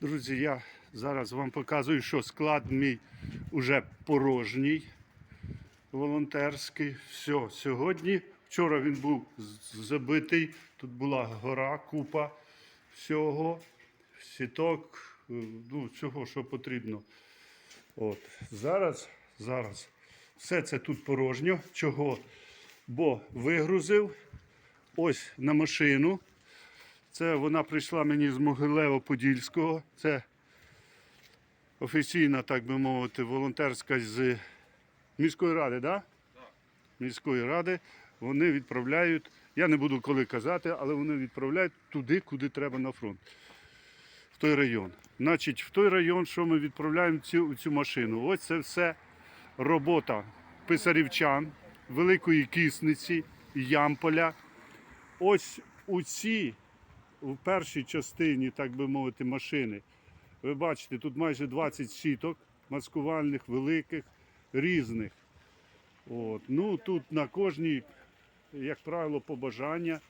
Друзі, я зараз вам показую, що склад мій уже порожній, волонтерський. Все, сьогодні, вчора він був забитий, тут була гора, купа всього, сіток, е, ну, всього, що потрібно. От. Зараз, зараз все це тут порожньо. Чого? Бо вигрузив ось на машину. Це вона прийшла мені з Могилево-Подільського. Це офіційна, так би мовити, волонтерська з міської ради, так? Да? Міської ради. Вони відправляють, я не буду коли казати, але вони відправляють туди, куди треба на фронт. В той район. Значить, в той район, що ми відправляємо цю, цю машину. Ось це все робота писарівчан, Великої Кисниці, Ямполя. Ось у цій, у першій частині, так би мовити, машини. Ви бачите, тут майже 20 сіток маскувальних, великих, різних. От. Ну, тут на кожній, як правило, побажання.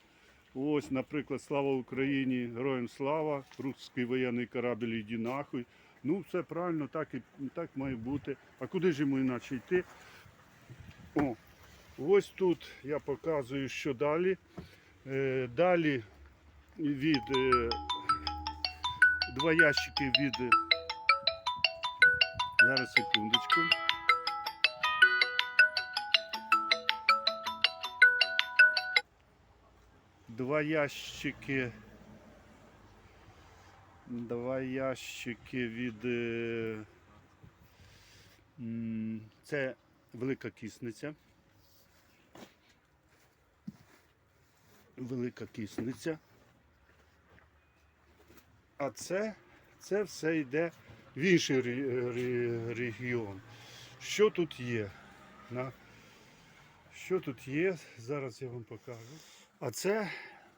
Ось, наприклад, слава Україні, героям слава, русський воєнний корабль іди нахуй. Ну, все правильно, так і так має бути. А куди ж йому іначе йти? О, ось тут я показую, що далі. Е, далі від е, два ящики від. е, Зараз секундочку. Два ящики. Два ящики від. е, Це велика кисниця. Велика кисниця. А це, це все йде в інший ре- ре- регіон. Що тут є? На... Що тут є? Зараз я вам покажу. А це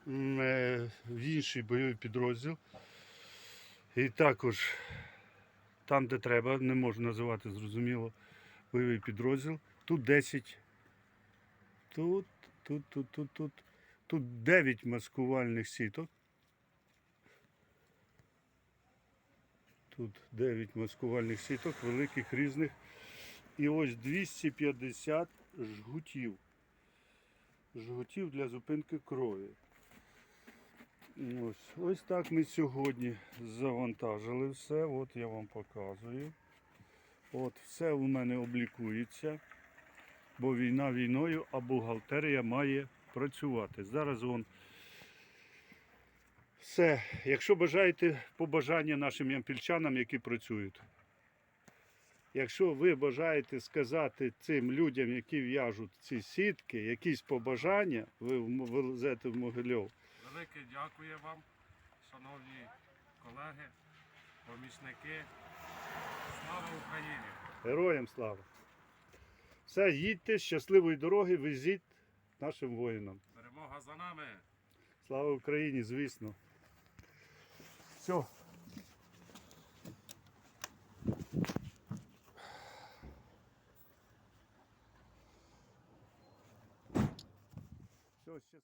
е, в інший бойовий підрозділ. І також там, де треба, не можу називати зрозуміло бойовий підрозділ. Тут 10. Тут, тут, тут, тут, тут. Тут 9 маскувальних сіток. Тут 9 маскувальних сіток, великих різних. І ось 250 жгутів. Жгутів для зупинки крові. Ось, ось так ми сьогодні завантажили все. От я вам показую. От все у мене облікується. Бо війна війною, а бухгалтерія має працювати. Зараз вон все. Якщо бажаєте побажання нашим ямпільчанам, які працюють. Якщо ви бажаєте сказати цим людям, які в'яжуть ці сітки, якісь побажання, ви в- в Могильов. Велике дякую вам, шановні колеги, помічники. Слава Україні! Героям слава! Все, їдьте, щасливої дороги, везіть нашим воїнам. Перемога за нами! Слава Україні, звісно. Все. Все, ще.